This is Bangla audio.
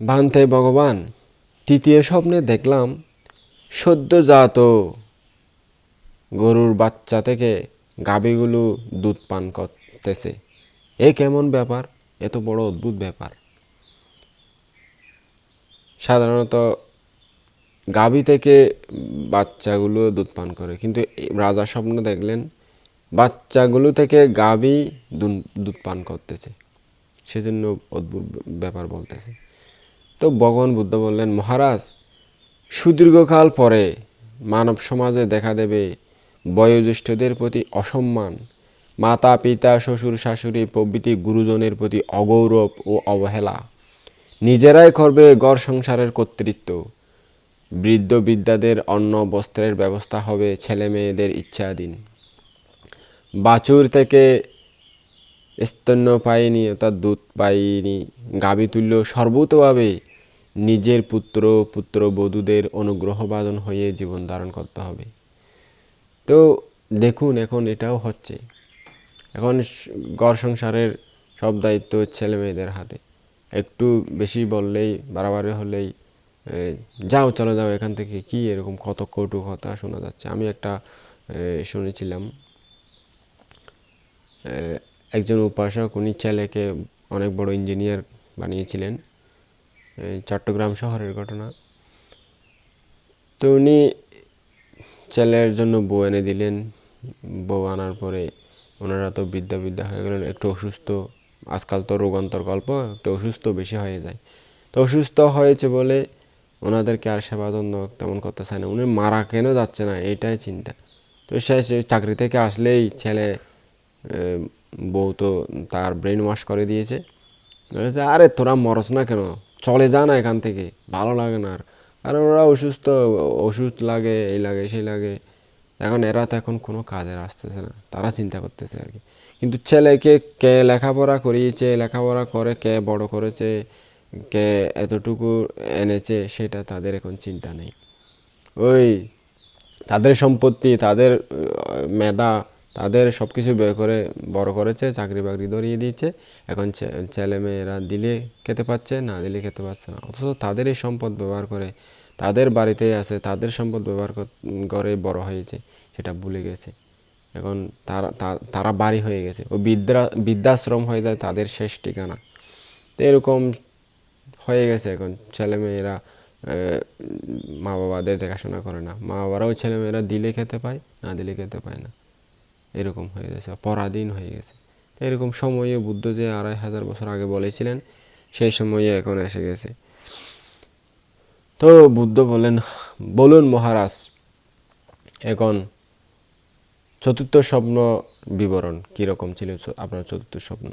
ভান্তে ভগবান, তৃতীয় স্বপ্নে দেখলাম সদ্যজাত গরুর বাচ্চা থেকে গাভীগুলো দুধ পান করতেছে। এ কেমন ব্যাপার? এত বড় অদ্ভুত ব্যাপার। সাধারণত গাভী থেকে বাচ্চাগুলো দুধ পান করে, কিন্তু রাজা স্বপ্ন দেখলেন বাচ্চাগুলো থেকে গাভী দুধ পান করতেছে। সেজন্য অদ্ভুত ব্যাপার বলতেছে। তো ভগবান বুদ্ধ বললেন, মহারাজ, সুদীর্ঘকাল পরে মানব সমাজে দেখা দেবে বয়োজ্যেষ্ঠদের প্রতি অসম্মান। মাতা, পিতা, শ্বশুর, শাশুড়ি প্রভৃতি গুরুজনের প্রতি অগৌরব ও অবহেলা। নিজেরাই করবে গড় সংসারের কর্তৃত্ব। বৃদ্ধ বিদ্যাদের অন্ন বস্ত্রের ব্যবস্থা হবে ছেলে মেয়েদের ইচ্ছাধীন। বাছুর থেকে স্তন্যপায়িনী অর্থাৎ দুধ পায়নি গাভী তুল্য সর্বতভাবে নিজের পুত্র, পুত্রবধূদের অনুগ্রহবাদন হয়ে জীবন ধারণ করতে হবে। তো দেখুন, এখন এটাও হচ্ছে। এখন ঘর সংসারের সব দায়িত্ব ছেলে মেয়েদের হাতে। একটু বেশি বললেই, বাড়াবাড়ি হলেই যাও, চলে যাও, এখান থেকে কি এরকম কত কটু কথা শোনা যাচ্ছে? আমি একটা শুনেছিলাম একজন উপাসক, উনি ছেলেকে অনেক বড় ইঞ্জিনিয়ার বানিয়েছিলেন। চট্টগ্রাম শহরের ঘটনা। তো উনি ছেলের জন্য বউ এনে দিলেন। বউ আনার পরে ওনারা তো বিদ্যা বিদ্যা হয়ে গেলেন, একটু অসুস্থ। আজকাল তো রোগান্তর গল্প, একটু অসুস্থ বেশি হয়ে যায়। তো অসুস্থ হয়েছে বলে ওনাদেরকে আর সেবা যত্ন তেমন করতে চায় না। উনি মারা কেন যাচ্ছে না, এটাই চিন্তা। তো সে চাকরি থেকে আসলেই ছেলে বউ তো তার ব্রেন ওয়াশ করে দিয়েছে। আরে, তোরা মরস না কেন? চলে যা না এখান থেকে, ভালো লাগে না আর। কারণ ওরা অসুস্থ, ওষুধ লাগে, এই লাগে, সেই লাগে। এখন এরা তো এখন কোনো কাজে আসতেছে না, তারা চিন্তা করতেছে আর কি। কিন্তু ছেলেকে কে লেখাপড়া করিয়েছে, লেখাপড়া করে কে বড় করেছে, কে এতটুকু এনেছে, সেটা তাদের এখন চিন্তা নেই। ওই তাদের সম্পত্তি, তাদের মেধা তাদের সব কিছু ব্যয় করে বড় করেছে, চাকরি বাকরি ধরিয়ে দিয়েছে। এখন ছেলে মেয়েরা দিলে খেতে পাচ্ছে, না দিলে খেতে পাচ্ছে না। অথচ তাদের এই সম্পদ ব্যবহার করে, তাদের বাড়িতে আছে, তাদের সম্পদ ব্যবহার কর- বড় হয়েছে, সেটা ভুলে গেছে। এখন তারা তারা বাড়ি হয়ে গেছে। ও বিদ্যা বৃদ্ধাশ্রম হয়ে যায়, তাদের শেষ ঠিকানা। তো এরকম হয়ে গেছে এখন। ছেলেমেয়েরা মা বাবাদের দেখাশোনা করে না। মা বাবারাও ছেলেমেয়েরা দিলে খেতে পায়, না দিলে খেতে পায় না। এরকম হয়ে গেছে, পরাধীন হয়ে গেছে। এরকম সময়ে বুদ্ধ যে আড়াই হাজার বছর আগে বলেছিলেন, সেই সময়ে এখন এসে গেছে। তো বুদ্ধ বলেন, বলুন মহারাজ, এখন চতুর্থ স্বপ্ন বিবরণ কীরকম ছিল আপনার চতুর্থ স্বপ্ন?